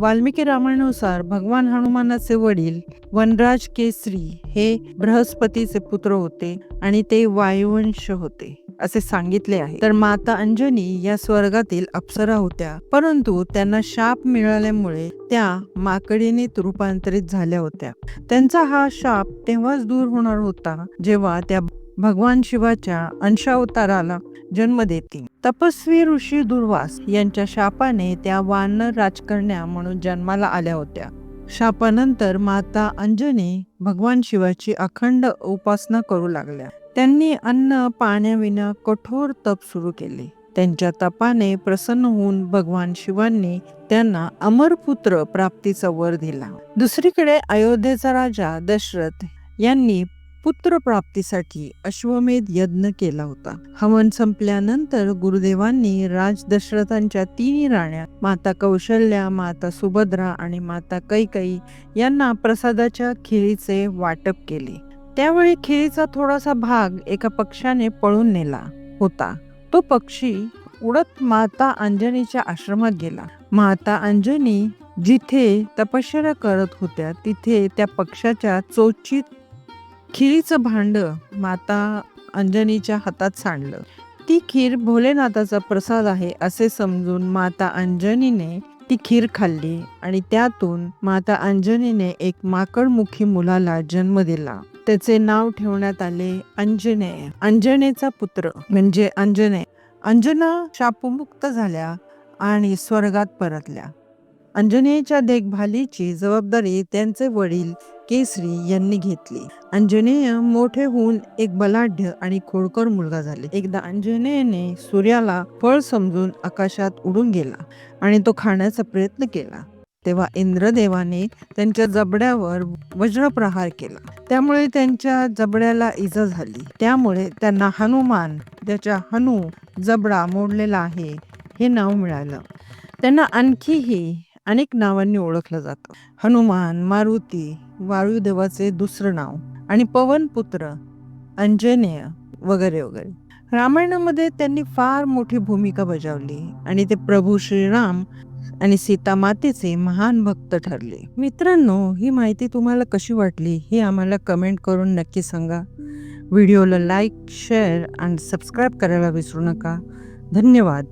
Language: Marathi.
वाल्मिकी रामायणानुसार भगवान हनुमानाचे वडील वनराज केसरी हे बृहस्पतीचे पुत्र होते आणि ते वायुवंश होते असे सांगितले आहे. तर माता अंजनी या स्वर्गातील अप्सरा होत्या परंतु त्यांना शाप मिळाल्यामुळे त्या माकडीनीत रूपांतरित झाल्या होत्या. त्यांचा हा शाप तेव्हाच दूर होणार होता जेव्हा त्या भगवान शिवाच्या अंशावताराला जन्म देतील. तपस्वी ऋषी दुर्वास यांच्या शापाने त्या वानर राजकन्या म्हणून जन्माला आल्या होत्या. शापानंतर माता अंजनी भगवान शिवाची अखंड उपासना करू लागल्या. त्यांनी अन्न पाण्याविना कठोर तप सुरू केले. त्यांच्या तपाने प्रसन्न होऊन भगवान शिवांनी त्यांना अमरपुत्र प्राप्तीचा वर दिला. दुसरीकडे अयोध्येचा राजा दशरथ यांनी पुत्र प्राप्तीसाठी अश्वमेध यज्ञ केला होता. हवन संपल्यानंतर गुरुदेवांनी राज दशरथांच्या तिन्ही राण्या माता कौशल्या माता सुभद्रा आणि माता कैकई यांना प्रसादाच्या खिळीचे वाटप केले. त्यावेळी खिळीचा थोडासा भाग एका पक्षाने पळून नेला होता. तो पक्षी उडत माता अंजनीच्या आश्रमात गेला. माता अंजनी जिथे तपश्चर्या करत होत्या तिथे त्या पक्षाच्या चोचीत खिरीचं भांड माता अंजनीच्या हातात सांडलं. ती खीर भोलेनाथाचा प्रसाद आहे असे समजून माता अंजनीने ती खीर खाल्ली आणि त्यातून माता अंजनीने एक माकडमुखी मुलाला जन्म दिला. त्याचे नाव ठेवण्यात आले अंजनेय अंजनेचा पुत्र म्हणजे अंजनेय अंजना शापमुक्त झाल्या आणि स्वर्गात परतल्या. अंजनेयच्या देखभालीची जबाबदारी त्यांचे वडील केसरी यांनी घेतली. अंजनेय मोठे होऊन एक बलाढ्य आणि खोडकर मुलगा झाले. एकदा अंजनेयने सूर्याला फळ समजून आकाशात उडून गेला आणि तो खाण्याचा प्रयत्न केला. तेव्हा इंद्रदेवाने त्यांच्या जबड्यावर वज्रप्रहार केला. त्यामुळे त्यांच्या जबड्याला इजा झाली. त्यामुळे त्यांना हनुमान त्याच्या हनु जबडा मोडलेला आहे हे नाव मिळालं. त्यांना आणखीही अनेक नावांनी ओळखलं जातं. हनुमान मारुती वायुदेवाचे दुसरं नाव आणि पवनपुत्र अंजनेय वगैरे वगैरे. रामायणामध्ये त्यांनी फार मोठी भूमिका बजावली आणि ते प्रभू श्रीराम आणि सीता मातेचे महान भक्त ठरले. मित्रांनो ही माहिती तुम्हाला कशी वाटली हे आम्हाला कमेंट करून नक्की सांगा. व्हिडिओला लाईक शेअर आणि सबस्क्राईब करायला विसरू नका. धन्यवाद.